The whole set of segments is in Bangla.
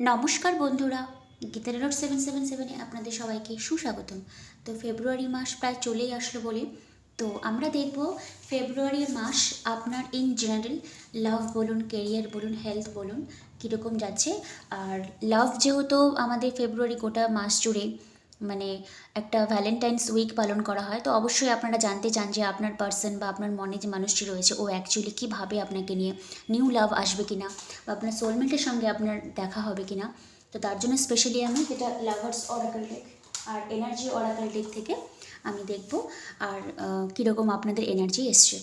নমস্কার বন্ধুরা, গীতার রোড সেভেন সেভেন সেভেনে আপনাদের সবাইকে সুস্বাগতম। তো ফেব্রুয়ারি মাস প্রায় চলেই আসলো বলে। তো আমরা দেখব ফেব্রুয়ারি মাস আপনার ইন জেনারেল লাভ বলুন কেরিয়ার বলুন হেলথ বলুন, কীরকম যাচ্ছে। আর লাভ যেহেতু আমাদের ফেব্রুয়ারি গোটা মাস জুড়ে মানে একটা ভ্যালেন্টাইন্স উইক পালন করা হয়। তো অবশ্যই আপনারা জানতে চান যে আপনার পার্সন বা আপনার মনে যে মানুষটি রয়েছে, ও অ্যাকচুয়ালি কীভাবে আপনাকে নিয়ে নিউ লাভ আসবে কিনা বা আপনার সোলমেটের সঙ্গে আপনার দেখা হবে কি না তো তার জন্য স্পেশালি আমি যেটা লাভার্স অরাকাল ডেক আর এনার্জি অরাকাল ডেক থেকে আমি দেখব আর কীরকম আপনাদের এনার্জি এসছে।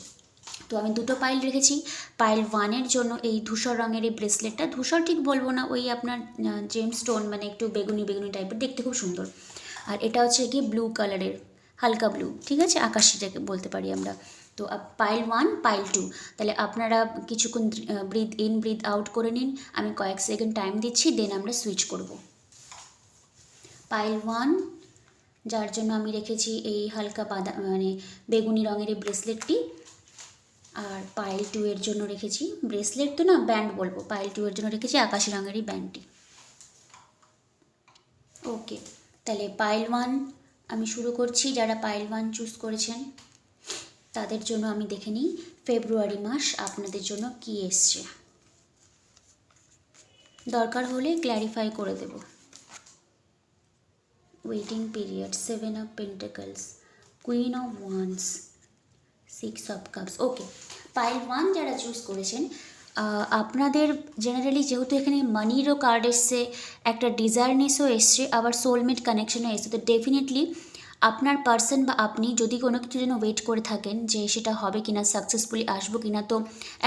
তো আমি দুটো পাইল রেখেছি। পাইল ওয়ানের জন্য এই ধূসর রঙের এই ব্রেসলেটটা ধূসর ঠিক বলব না, ওই আপনার জেমস স্টোন মানে একটু বেগুনি বেগুনি টাইপের দেখতে খুব সুন্দর। আর এটা হচ্ছে গিয়ে ব্লু কালারের হালকা ব্লু ঠিক আছে? আকাশিটাকে বলতে পারি আমরা। তো পাইল ওয়ান পাইল টু তাহলে আপনারা কিছুক্ষণ ব্রিথ ইন ব্রিথ আউট করে নিন। আমি কয়েক সেকেন্ড টাইম দিচ্ছি দেন আমরা সুইচ করব। পাইল ওয়ান যার জন্য আমি রেখেছি এই হালকা বাদা মানে বেগুনি রঙের এই ব্রেসলেটটি আর পাইল টু এর জন্য রেখেছি ব্রেসলেট তো না ব্যান্ড বলব। পাইল টু এর জন্য রেখেছি আকাশি রঙের এই ব্যান্ডটি ওকে তাহলে পাইল ওয়ান আমি শুরু করছি, যারা পাইল ওয়ান চুজ করেছেন, তাদের জন্য আমি দেখে নিই ফেব্রুয়ারি মাস আপনাদের জন্য কি এসছে। দরকার হলে ক্ল্যারিফাই করে দেব। Waiting period seven of pentacles queen of wands six of cups okay pile one যারা চুজ করেছেন আপনাদের জেনারেলি যেহেতু এখানে মানিরও কার্ড এসছে, একটা ডিজায়ারনেসও এসছে, আবার সোলমেট কানেকশনও এসছে, তো ডেফিনেটলি আপনার পার্সন বা আপনি যদি কোনো কিছু যেন ওয়েট করে থাকেন যে সেটা হবে কি না সাকসেসফুলি আসব কি না তো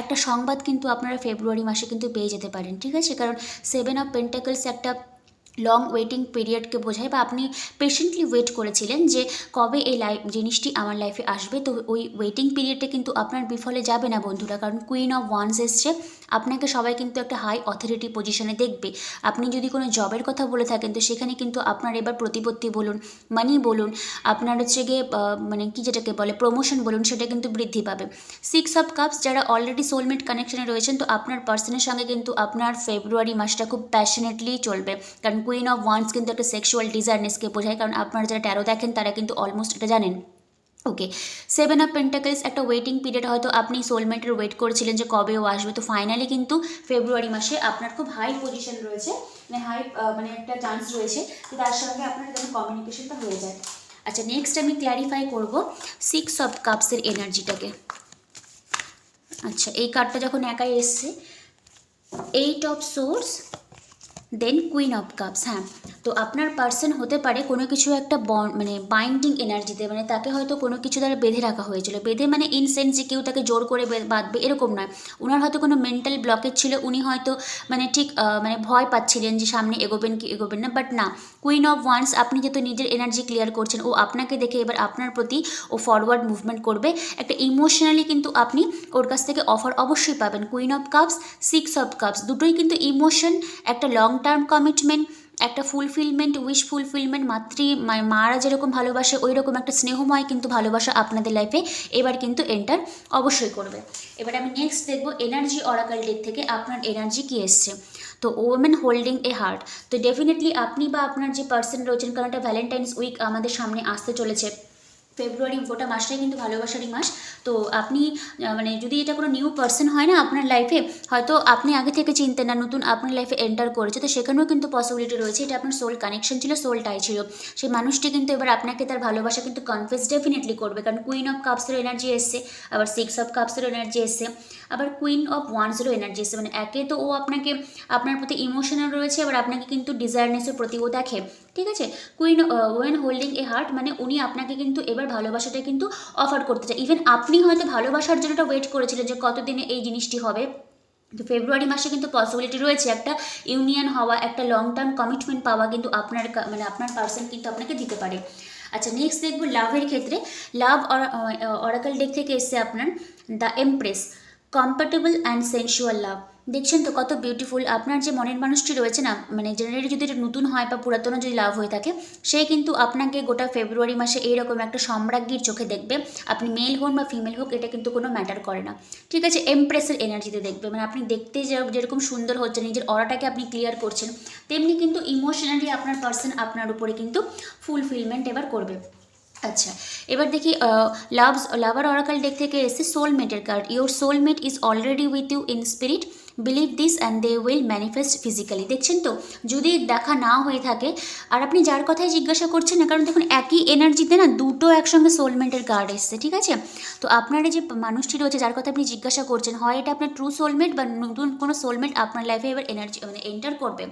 একটা সংবাদ কিন্তু আপনারা ফেব্রুয়ারি মাসে কিন্তু পেয়ে যেতে পারেন, ঠিক আছে? কারণ সেভেন অফ পেন্টাকলস একটা লং ওয়েটিং পিরিয়ডকে বোঝায় বা আপনি পেশেন্টলি ওয়েট করেছিলেন যে কবে এই লাইফ জিনিসটি আমার লাইফে আসবে, তো ওই ওয়েটিং পিরিয়ডটা কিন্তু আপনার বিফলে যাবে না বন্ধুরা। কারণ কুইন অফ ওয়ান্স এসছে। আপনাকে সবাই কিন্তু একটা হাই অথরিটি পজিশনে দেখবে। আপনি যদি কোনো জবের কথা বলে থাকেন, তো সেখানে কিন্তু আপনার এবার প্রতিপত্তি বলুন মানি বলুন, আপনার হচ্ছে গিয়ে মানে কি যেটাকে বলে প্রমোশন বলুন, সেটা কিন্তু বৃদ্ধি পাবে। সিক্স অফ কাপস যারা অলরেডি সোলমেট কানেকশনে রয়েছেন, তো আপনার পার্সনের সঙ্গে কিন্তু আপনার ফেব্রুয়ারি মাসটা খুব প্যাশনেটলি চলবে। কারণ কুইন অফ ওয়ান্স কিন্তু একটা সেক্সুয়াল ডিজায়ারনেসকে বোঝায়, কারণ আপনারা যারা ট্যারো দেখেন, তারা কিন্তু অলমোস্ট এটা জানেন। ওকে সেভেন অফ পেন্টাকলস একটা ওয়েটিং পিরিয়ড হয়তো আপনি সোলমেটের ওয়েট করেছিলেন যে কবে ও আসবে। তো ফাইনালি কিন্তু ফেব্রুয়ারি মাসে আপনার খুব হাই পজিশন রয়েছে মানে হাই মানে একটা চান্স রয়েছে যে তার সঙ্গে আপনার যেন কমিউনিকেশনটা হয়ে যায়। আচ্ছা নেক্সট আমি ক্ল্যারিফাই করব সিক্স অফ কাপসের এনার্জিটাকে আচ্ছা এই কার্ডটা যখন একাই এসছে eight of swords then queen of cups হ্যাঁ। তো আপনার পার্সন হতে পারে কোনো কিছু একটা মানে বাইন্ডিং এনার্জিতে মানে তাকে হয়তো কোনো কিছু দ্বারা বেঁধে রাখা হয়েছিল। বেঁধে মানে ইন সেন্স যে কেউ তাকে জোর করে বাঁধবে, এরকম নয়। ওনার হয়তো কোনো মেন্টাল ব্লকেজ ছিল, উনি হয়তো মানে ঠিক মানে ভয় পাচ্ছিলেন যে সামনে এগোবেন কি এগোবেন না। বাট না কুইন অফ ওয়ান্স আপনি যেহেতু নিজের এনার্জি ক্লিয়ার করছেন, ও আপনাকে দেখে এবার আপনার প্রতি ও ফরওয়ার্ড মুভমেন্ট করবে। একটা ইমোশনালি কিন্তু আপনি ওর কাছ থেকে অফার অবশ্যই পাবেন। Queen of cups six of cups দুটোই কিন্তু ইমোশন একটা লং টার্ম কমিটমেন্ট একটা ফুলফিলমেন্ট উইশ ফুলফিলমেন্ট মাতৃ মারা যেরকম ভালোবাসে ওই রকম একটা স্নেহময় কিন্তু ভালোবাসা আপনাদের লাইফে এবার কিন্তু এন্টার অবশ্যই করবে। এবার আমি নেক্সট দেখব এনার্জি অরাকাল ডেক থেকে আপনার এনার্জি কী এসছে। তো ওমেন হোল্ডিং এ হার্ট তো ডেফিনেটলি আপনি বা আপনার যে পার্সন রয়েছেন কারণ একটা ভ্যালেন্টাইন্স উইক আমাদের সামনে আসতে চলেছে ফেব্রুয়ারি গোটা মাসটাই কিন্তু ভালোবাসারই মাস। তো আপনি মানে যদি এটা কোনো নিউ পার্সন হয় না আপনার লাইফে হয়তো আপনি আগে থেকে চিনতেন না, নতুন আপনার লাইফে এন্টার করেছে। তো সেখানেও কিন্তু পসিবিলিটি রয়েছে, এটা আপনার সোল কানেকশন ছিল সোল টাই ছিল। সেই মানুষটি কিন্তু এবার আপনাকে তার ভালোবাসা কিন্তু কনফেস ডেফিনেটলি করবে। কারণ কুইন অফ কাপসের এনার্জি এসছে, আবার সিক্স অফ কাপসের এনার্জি এসছে, আবার কুইন অফ ওয়ান্সেরও এনার্জি এসছে। মানে একে তো ও আপনাকে, আপনার প্রতি ইমোশনাল রয়েছে, আবার আপনাকে কিন্তু ডিজায়ারনেসের প্রতি ও দেখে। ঠিক আছে? Queen women holding a heart মানে উনি আপনাকে কিন্তু এবার ভালোবাসাটা কিন্তু অফার করতে চায় ইভেন আপনি হয়তো ভালোবাসার জন্য ওয়েট করেছিলেন যে কতদিনে এই জিনিসটি হবে। তো ফেব্রুয়ারি মাসে কিন্তু পসিবিলিটি রয়েছে একটা ইউনিয়ন হওয়া, একটা লং টার্ম কমিটমেন্ট পাওয়া কিন্তু আপনার মানে আপনার পার্সন কিন্তু আপনাকে দিতে পারে। আচ্ছা নেক্সট দেখব লাভের ক্ষেত্রে। লাভ অরাকাল ডেক থেকে এসছে আপনার the empress compatible and sensual love দেখছেন তো কত বিউটিফুল আপনার যে মনের মানুষটি রয়েছে না মানে জেনারেলি যদি এটা নতুন হয় বা পুরাতনও যদি লাভ হয়ে থাকে, সে কিন্তু আপনাকে গোটা ফেব্রুয়ারি মাসে এইরকম একটা সম্রাজ্ঞীর চোখে দেখবে। আপনি মেল হন বা ফিমেল হোক, এটা কিন্তু কোনো ম্যাটার করে না। ঠিক আছে এমপ্রেসের এনার্জিতে দেখবে। মানে আপনি দেখতে যে- যেরকম সুন্দর হচ্ছে, নিজের অরাটাকে আপনি ক্লিয়ার করছেন, তেমনি কিন্তু ইমোশনালি আপনার পার্সন আপনার উপরে কিন্তু ফুলফিলমেন্ট এবার করবে। আচ্ছা এবার দেখি লাভস লাভার অরাকাল ডেক থেকে এসে সোলমেটের card your soulmate is already with you in spirit believe this and they will manifest physically দেখছেন তো? যদি দেখা না হয়ে থাকে, আর আপনি যার কথাই জিজ্ঞাসা করছেন না, কারণ দেখুন একই এনার্জিতে না দুটো একসঙ্গে সোলমেন্টের কার্ড এসছে, ঠিক আছে? তো আপনার যে মানুষটি রয়েছে, যার কথা আপনি জিজ্ঞাসা করছেন, হয় এটা আপনার ট্রু সোলমেট বা নতুন কোনো সোলমেট আপনার লাইফে এবার এনার্জি মানে এন্টার করবে?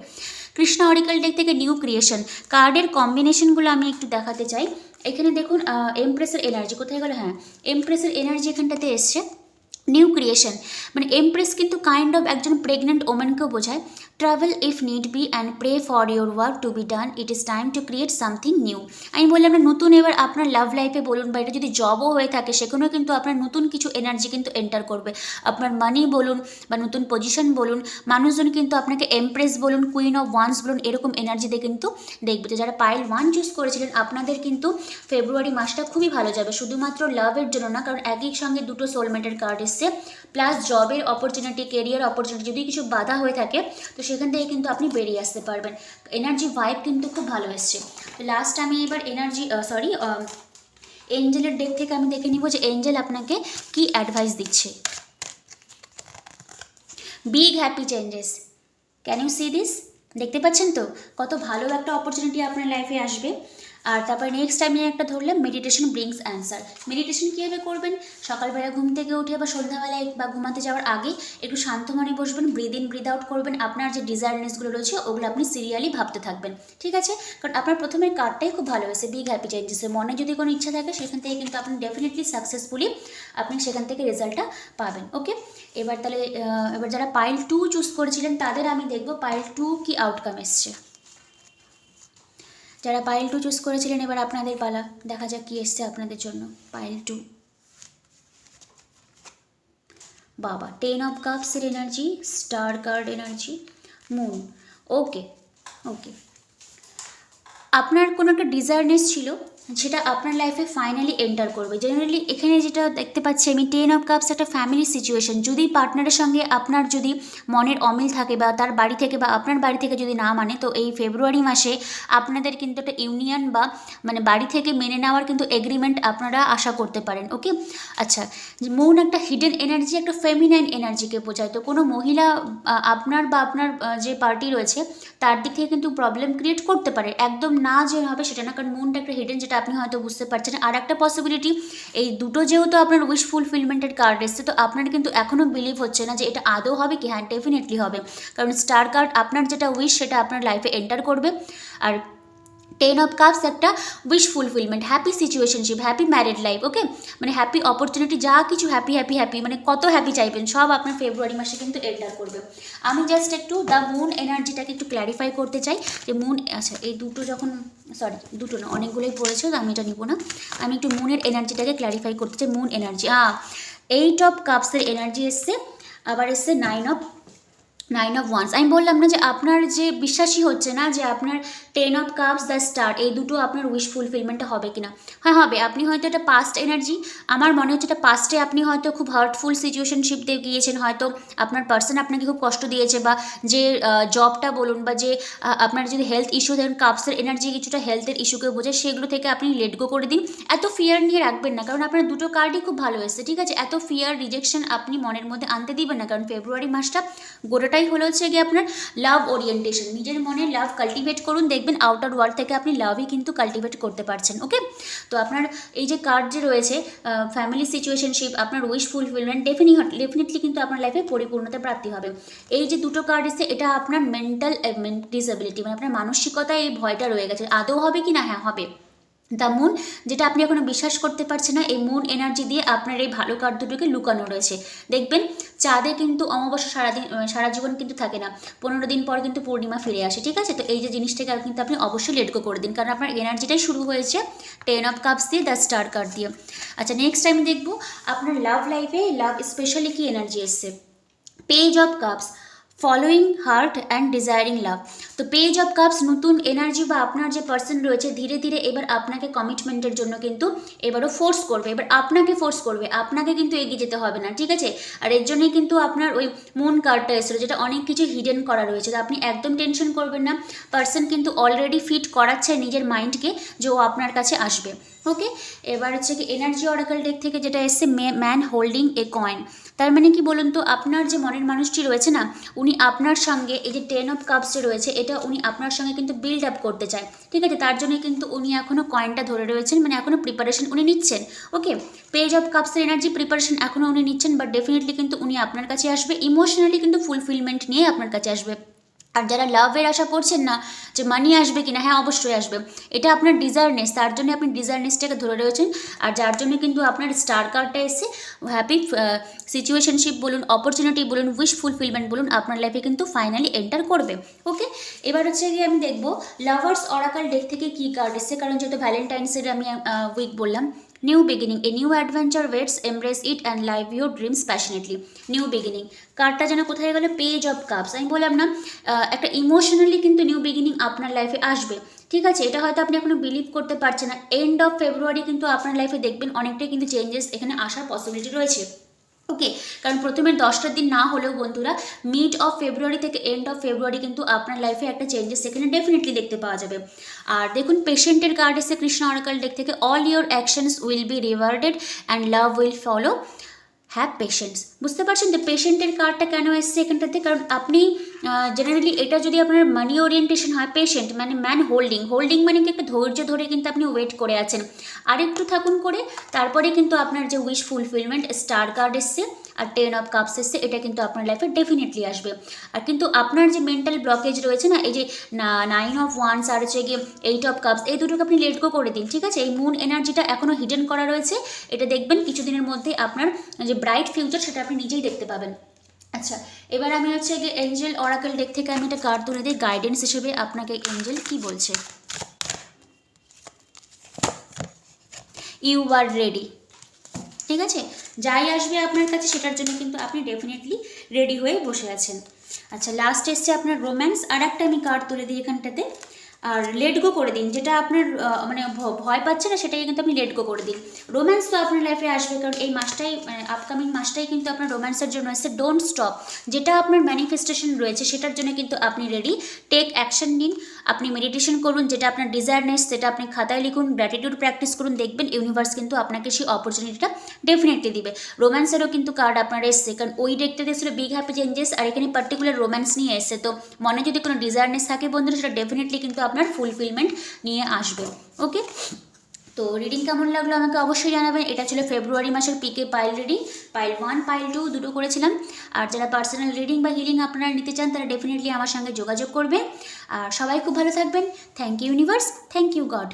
কৃষ্ণা অরিকাল ডেক থেকে নিউ ক্রিয়েশন কার্ডের কম্বিনেশনগুলো আমি একটু দেখাতে চাই। এখানে দেখুন এমপ্রেসের এনার্জি কোথায় গেল? হ্যাঁ এমপ্রেসের এনার্জি এখানটাতে এসছে। নিউ ক্রিয়েশন মানে এমপ্রেস কিন্তু কাইন্ড অফ একজন প্রেগনেন্ট ওমেনকেও বোঝায়। Travel if need be and pray for your work to be done it is time to create something new আমি বললাম না, নতুন এবার আপনার লাভ লাইফে বলুন বা এটা যদি জবও হয়ে থাকে, সেখানেও কিন্তু আপনার নতুন কিছু এনার্জি কিন্তু এন্টার করবে। আপনার মানি বলুন বা নতুন পজিশন বলুন, মানুষজন কিন্তু আপনাকে এমপ্রেস বলুন কুইন অফ ওয়ান্স বলুন, এরকম এনার্জিতে কিন্তু দেখবে। তো যারা পাইল ওয়ান চুজ করেছিলেন, আপনাদের কিন্তু ফেব্রুয়ারি মাসটা খুবই ভালো যাবে। শুধুমাত্র লাভের জন্য না, কারণ একই সঙ্গে দুটো সোলমেটের কার্ড এসছে প্লাস জবের অপরচুনিটি কেরিয়ার অপরচুনিটি যদি কিছু বাধা হয়ে থাকে, তো সেখান থেকে কিন্তু আপনি বেরিয়ে আসতে পারবেন। এনার্জি ভাইব কিন্তু খুব ভালো এসছে। লাস্ট আমি এবার এনার্জি সরি এঞ্জেলের ডেক থেকে আমি দেখে নিব যে এঞ্জেল আপনাকে কি অ্যাডভাইস দিচ্ছে। Big happy changes can you see this দেখতে পাচ্ছেন তো? কত ভালো একটা অপরচুনিটি আপনার লাইফে আসবে। আর তারপরে নেক্সট টাইম একটা ধরলাম মেডিটেশন ব্রিংস অ্যান্সার মেডিটেশন কীভাবে করবেন? সকালবেলা ঘুম থেকে উঠে বা সন্ধ্যাবেলায় বা ঘুমাতে যাওয়ার আগে একটু শান্ত মনে বসবেন ব্রিদ ইন ব্রিদ আউট করবেন। আপনার যে ডিজায়ারনেসগুলো রয়েছে, ওগুলো আপনি সিরিয়ালি ভাবতে থাকবেন। ঠিক আছে? কারণ আপনার প্রথমের কার্ডটাই খুব ভালো হয়েছে বিগ হ্যাপি চেঞ্জেসের মনে যদি কোনো ইচ্ছা থাকে, সেখান থেকে কিন্তু আপনি ডেফিনেটলি সাকসেসফুলি আপনি সেখান থেকে রেজাল্টটা পাবেন ওকে এবার তাহলে এবার যারা পাইল টু চুজ করেছিলেন, তাদের আমি দেখব পাইল টু কি আউটকাম এসছে। যারা পাইল টু চুজ করেছিলেন, এবার আপনাদের পালা। দেখা যাক কি এসছে আপনাদের জন্য। পাইল টু বাবা ten of কাপসের energy star card energy moon okay okay আপনার কোনো একটা ডিজায়ারনেস ছিল? সেটা আপনার লাইফে ফাইনালি এন্টার করবে। জেনারেলি এখানে যেটা দেখতে পাচ্ছি আমি টেন অফ কাপস একটা ফ্যামিলি সিচুয়েশন যদি পার্টনারের সঙ্গে আপনার যদি মনের অমিল থাকে বা তার বাড়ি থেকে বা আপনার বাড়ি থেকে যদি না মানে তো এই ফেব্রুয়ারি মাসে আপনাদের কিন্তু একটা ইউনিয়ন বা মানে বাড়ি থেকে মেনে নেওয়ার কিন্তু এগ্রিমেন্ট আপনারা আশা করতে পারেন ওকে আচ্ছা মন একটা হিডেন এনার্জি একটা ফেমিনাইন এনার্জিকে বোঝায়। তো কোনো মহিলা আপনার বা আপনার যে পার্টি রয়েছে, তার দিক থেকে কিন্তু প্রবলেম ক্রিয়েট করতে পারে। একদম না যে হবে সেটা না, কারণ মুনটা একটা হিডেন যেটা আপনি হয়তো বুঝতে পারছেন। আর একটা পসিবিলিটি এই দুটো যেহেতু আপনার উইশ ফুলফিলমেন্টের কার্ড এসছে, তো আপনার কিন্তু এখনও বিলিভ হচ্ছে না যে এটা আদৌ হবে কি হ্যাঁ ডেফিনেটলি হবে। কারণ স্টার কার্ড আপনার যেটা উইশ সেটা আপনার লাইফে এন্টার করবে। আর টেন অফ কাপস, একটা wish fulfilment happy situationship happy married life okay মানে হ্যাপি অপরচুনিটি যা কিছু হ্যাপি হ্যাপি হ্যাপি মানে কত হ্যাপি চাইবেন, সব আপনার ফেব্রুয়ারি মাসে কিন্তু এন্টার করবে। আমি জাস্ট একটু দ্য মুন এনার্জিটাকে একটু ক্ল্যারিফাই করতে চাই, যে মুন আচ্ছা এই দুটো যখন সরি দুটো না, অনেকগুলোই পড়েছে, আমি এটা নিব না। আমি একটু মুনের এনার্জিটাকে ক্ল্যারিফাই করতে চাই moon energy uh eight of কাপসের এনার্জি এসছে, আবার এসছে nine of nine of wands আমি বললাম না যে আপনার যে বিশ্বাসই হচ্ছে না যে আপনার ten of cups the star এই দুটো আপনার উইশ ফুলফিলমেন্টটা হবে কিনা। হ্যাঁ হবে। আপনি হয়তো এটা পাস্ট এনার্জি আমার মনে হচ্ছে এটা পাস্টে আপনি হয়তো খুব হার্টফুল সিচুয়েশনশিপ দিয়ে গিয়েছেন। হয়তো আপনার পার্সন আপনাকে খুব কষ্ট দিয়েছে বা যে জবটা বলুন বা যে আপনার যদি হেলথ ইস্যু ধরুন কাপসের এনার্জি কিছুটা হেলথের ইস্যুকে বোঝে, সেগুলো থেকে আপনি লেট গো করে দিন। এত ফিয়ার নিয়ে রাখবেন না, কারণ আপনার দুটো কার্ডই খুব ভালো এসেছে, ঠিক আছে? এত ফিয়ার রিজেকশন আপনি মনের মধ্যে আনতে দিবেন না, কারণ ফেব্রুয়ারি মাসটা গোটাটাই হলো হচ্ছে গিয়ে আপনার লাভ ওরিয়েন্টেশন নিজের মনে লাভ কাল্টিভেট করুন, দেখবেন আউটার ওয়ার্ল্ড থেকে আপনি লাভই কিন্তু কাল্টিভেট করতে পারছেন ওকে তো আপনার এই যে কার্ড যে রয়েছে ফ্যামিলি সিচুয়েশনশিপ আপনার উইশ ফুলফিলমেন্ট ডেফিনি ডেফিনেটলি কিন্তু আপনার লাইফে পরিপূর্ণতা প্রাপ্তি হবে। এই যে দুটো কার্ড এসছে, এটা আপনার মেন্টাল ডিসএবিলিটি মানে আপনার মানসিকতায় এই ভয়টা রয়ে গেছে। আদৌ হবে কি না? হ্যাঁ হবে। দ্য মুন যেটা আপনি এখনও বিশ্বাস করতে পারছেন না, এই মুন এনার্জি দিয়ে আপনার এই ভালো কার্ড দুটোকে লুকানো রয়েছে। দেখবেন, চাঁদে কিন্তু অমাবস্যা সারাদিন সারা জীবন কিন্তু থাকে না। পনেরো দিন পর কিন্তু পূর্ণিমা ফিরে আসে, ঠিক আছে? তো এই যে জিনিসটাকে কিন্তু আপনি অবশ্যই লেটকো করে দিন, কারণ আপনার এনার্জিটাই শুরু হয়েছে টেন অফ কাপস দিয়ে দ্য স্টার কার্ড দিয়ে। আচ্ছা নেক্সট টাইম দেখব, আপনার লাভ লাইফে লাভ স্পেশালি কি এনার্জি এসছে? Page of cups following heart and desiring love তো পেজ অফ কাপস নতুন এনার্জি বা আপনার যে পার্সন রয়েছে, ধীরে ধীরে এবার আপনাকে কমিটমেন্টের জন্য কিন্তু এবারও ফোর্স করবে। এবার আপনাকে ফোর্স করবে। আপনাকে কিন্তু এগিয়ে যেতে হবে না, ঠিক আছে? আর এর জন্যই কিন্তু আপনার ওই মুন কার্ডটা এসেছিল, যেটা অনেক কিছু হিডেন করা রয়েছে। তো আপনি একদম টেনশন করবেন না। পার্সন কিন্তু অলরেডি ফিট করাচ্ছে নিজের মাইন্ডকে যে ও আপনার কাছে আসবে। ওকে এবার হচ্ছে কি এনার্জি অরাকাল ডেক থেকে যেটা এসছে ম্যান হোল্ডিং এ কয়েন তার মানে কি বলুন তো, আপনার যে মনের মানুষটি রয়েছে না, উনি আপনার সঙ্গে, এই যে টেন অফ কাপস যে রয়েছে, এটা উনি আপনার সঙ্গে কিন্তু বিল্ড আপ করতে চায়। ঠিক আছে? তার জন্য কিন্তু উনি এখনও কয়েনটা ধরে রয়েছেন মানে এখনও প্রিপারেশন উনি নিচ্ছেন। ওকে পেজ অফ কাপসের এনার্জি প্রিপারেশন এখনও উনি নিচ্ছেন বাট ডেফিনেটলি কিন্তু উনি আপনার কাছে আসবে। ইমোশনালি কিন্তু ফুলফিলমেন্ট নিয়ে আপনার কাছে আসবে। আর যারা লাভের আশা করছেন না যে মানি আসবে কিনা হ্যাঁ অবশ্যই আসবে। এটা আপনার ডিজায়ারনেস তার জন্য আপনি ডিজায়ারনেসটাকে ধরে রয়েছেন। আর যার জন্য কিন্তু আপনার স্টার কার্ডটা এসে হ্যাপি সিচুয়েশনশিপ বলুন অপরচুনিটি বলুন উইশ ফুলফিলমেন্ট বলুন, আপনার লাইফে কিন্তু ফাইনালি এন্টার করবে। ওকে এবার হচ্ছে গিয়ে আমি দেখব লাভার্স অরাকাল ডেক থেকে কী কার্ড এসছে? কারণ যেহেতু ভ্যালেন্টাইন্সের আমি উইক বললাম new beginning a new adventure awaits embrace it and live your dreams passionately new beginning কার্ডটা যেন কোথায় গেলো? পেজ অফ কাপস আমি বললাম না একটা ইমোশনালি কিন্তু নিউ বিগিনিং আপনার লাইফে আসবে। ঠিক আছে, এটা হয়তো আপনি এখনও বিলিভ করতে পারছেন না। এন্ড অফ ফেব্রুয়ারি কিন্তু আপনার লাইফে দেখবেন অনেকটাই কিন্তু চেঞ্জেস এখানে আসার পসিবিলিটি রয়েছে। ওকে কারণ প্রথমে দশটার দিন না হলেও বন্ধুরা মিড অফ ফেব্রুয়ারি থেকে এন্ড অফ ফেব্রুয়ারি কিন্তু আপনার লাইফে একটা চেঞ্জেস সেখানে ডেফিনেটলি দেখতে পাওয়া যাবে। আর দেখুন পেশেন্টের কার্ড এসে কৃষ্ণ অরাকাল ডেক থেকে all your actions will be rewarded and love will follow have patience বুঝতে পারছেন? যে পেশেন্টের কার্ডটা কেন এসছে এখানটাতে? কারণ আপনি জেনারেলি এটা যদি আপনার মানি ওরিয়েন্টেশন হয় পেশেন্ট মানে ম্যান হোল্ডিং হোল্ডিং মানে কি একটা ধৈর্য ধরে কিন্তু আপনি ওয়েট করে আছেন। আরেকটু থাকুন করে, তারপরে কিন্তু আপনার যে উইশ ফুলফিলমেন্ট স্টার কার্ড এসছে আর টেন অফ কাপস এসছে, এটা কিন্তু আপনার লাইফে ডেফিনেটলি আসবে। আর কিন্তু আপনার যে মেন্টাল ব্লকেজ রয়েছে না, এই যে নাইন অফ ওয়ান্স আর হচ্ছে গিয়ে এইট অফ কাপস এই দুটোকে আপনি লেট গো করে দিন, ঠিক আছে? এই মুন এনার্জিটা এখনও হিডেন করা রয়েছে, এটা দেখবেন কিছুদিনের মধ্যে আপনার যে ব্রাইট ফিউচার সেটা আপনি নিজেই দেখতে পাবেন। আচ্ছা এবার আমি হচ্ছে গিয়ে এঞ্জেল অরাকেল ডেক থেকে আমি একটা কার্ড তুলে দিই গাইডেন্স হিসেবে আপনাকে এঞ্জেল কি বলছে? ইউ আর রেডি ঠিক আছে? যাই আসবে আপনার কাছে, সেটার জন্য কিন্তু আপনি ডেফিনেটলি রেডি হয়ে বসে আছেন। আচ্ছা লাস্ট এসছে আপনার রোম্যান্স আর একটা আমি কার্ড তুলে দিই এখানটাতে। আর লেট গো করে দিন, যেটা আপনার মানে ভয় পাচ্ছে না সেটাই কিন্তু আপনি লেট গো করে দিন। রোম্যান্স তো আপনার লাইফে আসবে, কারণ এই মাসটাই মানে আপকামিং মাসটাই কিন্তু আপনার রোম্যান্সের জন্য এসছে ডোন্ট স্টপ যেটা আপনার ম্যানিফেস্টেশন রয়েছে, সেটার জন্য কিন্তু আপনি রেডি টেক অ্যাকশন নিন। আপনি মেডিটেশন করুন, যেটা আপনার ডিজায়ারনেস সেটা আপনি খাতায় লিখুন গ্র্যাটিটিউড প্র্যাকটিস করুন, দেখবেন ইউনিভার্স কিন্তু আপনাকে সেই অপরচুনিটিটা ডেফিনেটলি দিবে। রোম্যান্সেরও কিন্তু কার্ড আপনার এসছে, কারণ ওই ডেকটাতে ছিল বিগ হ্যাপি চেঞ্জেস আর এখানে পার্টিকুলার রোম্যান্স নিয়ে এসছে। তো মনে যদি কোনো ডিজায়ারনেস থাকে বন্ধুরা, সেটা ডেফিনেটলি কিন্তু আপনার ফুলফিলমেন্ট নিয়ে আসবে। ওকে তো রিডিং কেমন লাগল আমাকে অবশ্যই জানাবেন। এটা ছিল ফেব্রুয়ারি মাসের pick a pile reading pile one pile two দুটো করেছিলাম। আর যারা পার্সোনাল রিডিং বা হিলিং আপনারা নিতে চান, তারা ডেফিনেটলি আমার সঙ্গে যোগাযোগ করবে। আর সবাই খুব ভালো থাকবেন। Thank you universe thank you god